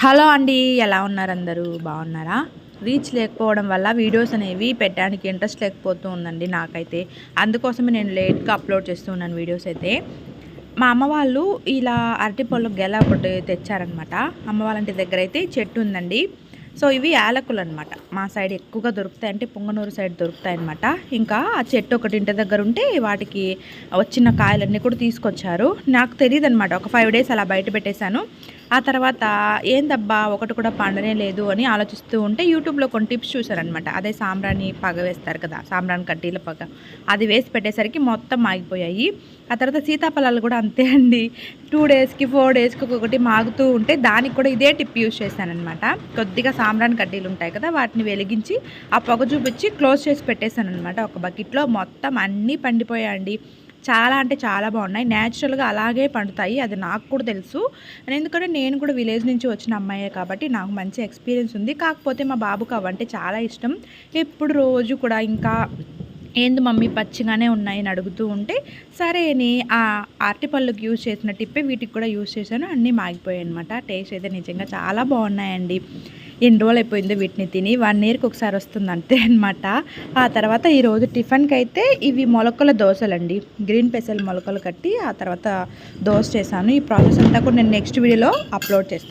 Hello అండి ఎలా ఉన్నారు అందరూ? బాగున్నారా? రీచ్ లేకపోవడం వల్ల వీడియోస్ అనేవి పెట్టడానికి ఇంట్రెస్ట్ లేకపోతూ ఉందండి నాకైతే. అందుకోసమే నేను లేట్గా అప్లోడ్ చేస్తూ ఉన్నాను వీడియోస్ అయితే. మా అమ్మ వాళ్ళు ఇలా అరటిపళ్ళు గెల ఒకటి తెచ్చారనమాట. అమ్మ వాళ్ళంటి దగ్గర అయితే చెట్టు ఉందండి. సో ఇవి యాలకులు అనమాట మా సైడ్ ఎక్కువగా దొరుకుతాయి. అంటే పొంగనూరు సైడ్ దొరుకుతాయి అనమాట ఇంకా ఆ చెట్టు ఒకటి ఇంటి దగ్గర ఉంటే వాటికి వచ్చిన కాయలన్నీ కూడా తీసుకొచ్చారు. నాకు తెలియదు అనమాట ఒక ఫైవ్ డేస్ అలా బయట పెట్టేశాను. ఆ తర్వాత ఏందబ్బా ఒకటి కూడా పండనే లేదు అని ఆలోచిస్తూ ఉంటే యూట్యూబ్లో కొన్ని టిప్స్ చూశారనమాట అదే సాంబ్రాణి పగ వేస్తారు కదా సాంబ్రాణి కడ్డీల పగ. అది వేసి పెట్టేసరికి మొత్తం ఆగిపోయాయి. ఆ తర్వాత సీతాఫలాలు కూడా అంతే అండి. టూ డేస్కి ఫోర్ డేస్కి ఒక్కొక్కటి మాగుతూ ఉంటే దానికి కూడా ఇదే టిప్ యూస్ చేశానమాట కొద్దిగా సాంబ్రాణి కడ్డీలు ఉంటాయి కదా వాటిని వెలిగించి ఆ పొగ చూపించి క్లోజ్ చేసి పెట్టేశాను అనమాట ఒక బకెట్లో. మొత్తం అన్నీ పండిపోయాయండి. చాలా అంటే చాలా బాగున్నాయి. న్యాచురల్గా అలాగే పండుతాయి. అది నాకు కూడా తెలుసు. ఎందుకంటే నేను కూడా విలేజ్ నుంచి వచ్చిన అమ్మాయే కాబట్టి నాకు మంచి ఎక్స్పీరియన్స్ ఉంది. కాకపోతే మా బాబుకి అవంటే చాలా ఇష్టం. ఎప్పుడు రోజు కూడా ఇంకా ఏంది మమ్మీ పచ్చిగానే ఉన్నాయి అని అడుగుతూ ఉంటే సరే అని ఆ అరటిపళ్ళకి యూజ్ చేసిన టిప్పే వీటికి కూడా యూజ్ చేశాను. అన్నీ మాగిపోయాయి అనమాట టేస్ట్ అయితే నిజంగా చాలా బాగున్నాయండి. ఎన్ని రోజులు అయిపోయిందో వీటిని తిని. వన్ ఇయర్కి ఒకసారి వస్తుంది అంతే అనమాట ఆ తర్వాత ఈరోజు టిఫిన్కి అయితే ఇవి మొలకల దోశలండి. గ్రీన్ పెసల్ మొలకలు కట్టి ఆ తర్వాత దోశ చేశాను. ఈ ప్రాసెస్ అంతా కూడా నేను నెక్స్ట్ వీడియోలో అప్లోడ్ చేస్తాను.